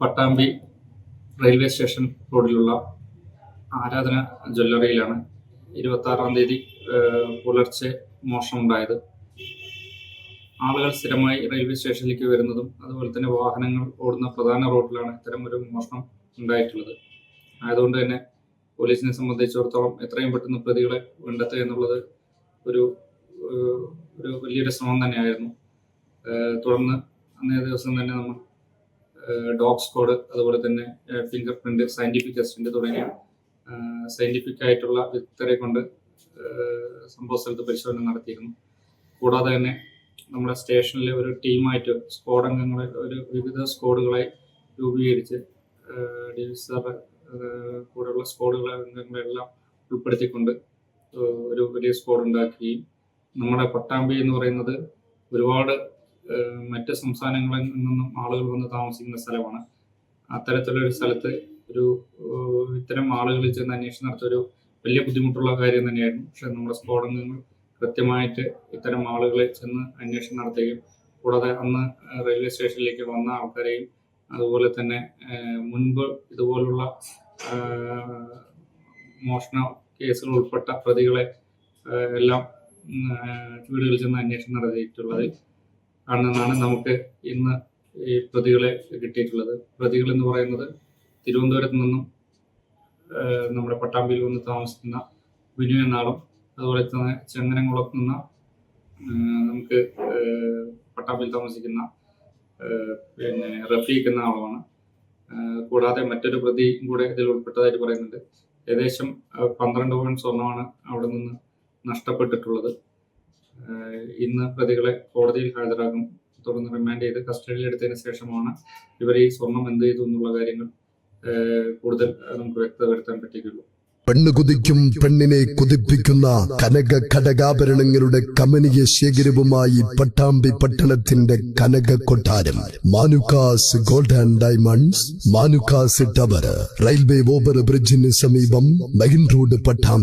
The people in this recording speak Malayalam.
പട്ടാമ്പി റെയിൽവേ സ്റ്റേഷൻ റോഡിലുള്ള ആരാധന ജ്വല്ലറിയിലാണ് ഇരുപത്തി ആറാം തീയതി പുലർച്ചെ മോഷണം ഉണ്ടായത് ആളുകൾ സ്ഥിരമായി റെയിൽവേ സ്റ്റേഷനിലേക്ക് വരുന്നതും അതുപോലെ തന്നെ വാഹനങ്ങൾ ഓടുന്ന പ്രധാന റോഡിലാണ് ഇത്തരം ഒരു മോഷണം ഉണ്ടായിട്ടുള്ളത്. ആയതുകൊണ്ട് തന്നെ പോലീസിനെ സംബന്ധിച്ചിടത്തോളം എത്രയും പെട്ടെന്ന് പ്രതികളെ കണ്ടെത്തുക എന്നുള്ളത് ഒരു ഒരു വലിയൊരു ശ്രമം തന്നെയായിരുന്നു. തുടർന്ന് അന്നേ ദിവസം തന്നെ നമ്മൾ ഡോഗ് സ്കോഡ് അതുപോലെ തന്നെ ഫിംഗർ പ്രിന്റ് സയന്റിഫിക് ടെസ്റ്റിന്റെ തുടങ്ങിയ സയന്റിഫിക് ആയിട്ടുള്ള വിദഗ്ധരെ കൊണ്ട് സംഭവ സ്ഥലത്ത് പരിശോധന നടത്തിയിരുന്നു. കൂടാതെ തന്നെ നമ്മുടെ സ്റ്റേഷനിലെ ഒരു ടീമായിട്ട് സ്കോഡ് അംഗങ്ങളെ ഒരു വിവിധ സ്ക്വാഡുകളായി രൂപീകരിച്ച് ഡിവിസർ കൂടെയുള്ള സ്ക്വാഡുകളെ അംഗങ്ങളെല്ലാം ഉൾപ്പെടുത്തിക്കൊണ്ട് ഒരു വലിയ സ്ക്വാഡ് ഉണ്ടാക്കുകയും നമ്മുടെ പട്ടാമ്പി എന്ന് പറയുന്നത് ഒരുപാട് മറ്റ് സംസ്ഥാനങ്ങളിൽ നിന്നും ആളുകൾ വന്ന് താമസിക്കുന്ന സ്ഥലമാണ്. അത്തരത്തിലുള്ള ഒരു സ്ഥലത്ത് ഒരു ഇത്തരം ആളുകളിൽ ചെന്ന് അന്വേഷണം നടത്തിയ ഒരു വലിയ ബുദ്ധിമുട്ടുള്ള കാര്യം തന്നെയായിരുന്നു. പക്ഷെ നമ്മുടെ സ്ഫോടനങ്ങൾ കൃത്യമായിട്ട് ഇത്തരം ആളുകളെ ചെന്ന് അന്വേഷണം നടത്തുകയും കൂടാതെ അന്ന് റെയിൽവേ സ്റ്റേഷനിലേക്ക് വന്ന ആൾക്കാരെയും അതുപോലെ തന്നെ മുൻപ് ഇതുപോലുള്ള മോഷണ കേസുകൾ ഉൾപ്പെട്ട പ്രതികളെ എല്ലാം വീടുകളിൽ ചെന്ന് അന്വേഷണം നടത്തിയിട്ടുള്ളത് ആണെന്നാണ് നമുക്ക് ഇന്ന് ഈ പ്രതികളെ കിട്ടിയിട്ടുള്ളത്. പ്രതികൾ എന്ന് പറയുന്നത് തിരുവനന്തപുരത്ത് നിന്നും നമ്മുടെ പട്ടാമ്പിയിൽ വന്ന് താമസിക്കുന്ന ബിനു എന്നാളും അതുപോലെ തന്നെ ചെങ്ങനംകുളത്ത് നിന്ന് നമുക്ക് പട്ടാമ്പിയിൽ താമസിക്കുന്ന പിന്നെ റഫീഖ് എന്ന ആളുമാണ് കൂടാതെ മറ്റൊരു പ്രതി കൂടെ ഇതിൽ ഉൾപ്പെട്ടതായിട്ട് പറയുന്നുണ്ട്. ഏകദേശം പന്ത്രണ്ട് പവൻ സ്വർണമാണ് അവിടെ നിന്ന് നഷ്ടപ്പെട്ടിട്ടുള്ളത്. ഇന്ന് പ്രതികളെ കോടതിയിൽ ഹാജരാകും. തുടർന്ന് റിമാൻഡ് ചെയ്ത് കസ്റ്റഡിയിൽ എടുത്തതിന് ശേഷമാണ് ഇവർ ഈ സ്വർണം എന്ത് ചെയ്തു എന്നുള്ള കാര്യങ്ങൾ കൂടുതൽ നമുക്ക് വ്യക്തത വരുത്താൻ പറ്റിയിട്ടുള്ളൂ. പെണ്ണ് കുതിക്കും പെണ്ണിനെ കുതിപ്പിക്കുന്ന കനക ഘടകാഭരണങ്ങളുടെ കമനീയ ശേഖരവുമായി പട്ടാമ്പി പട്ടണത്തിന്റെ കനക കൊട്ടാരം. Manukkas gold and diamonds Manukkas tower. Railway over ബ്രിഡ്ജിന് സമീപം മെയിൻ റോഡ് പട്ടാമ്പി.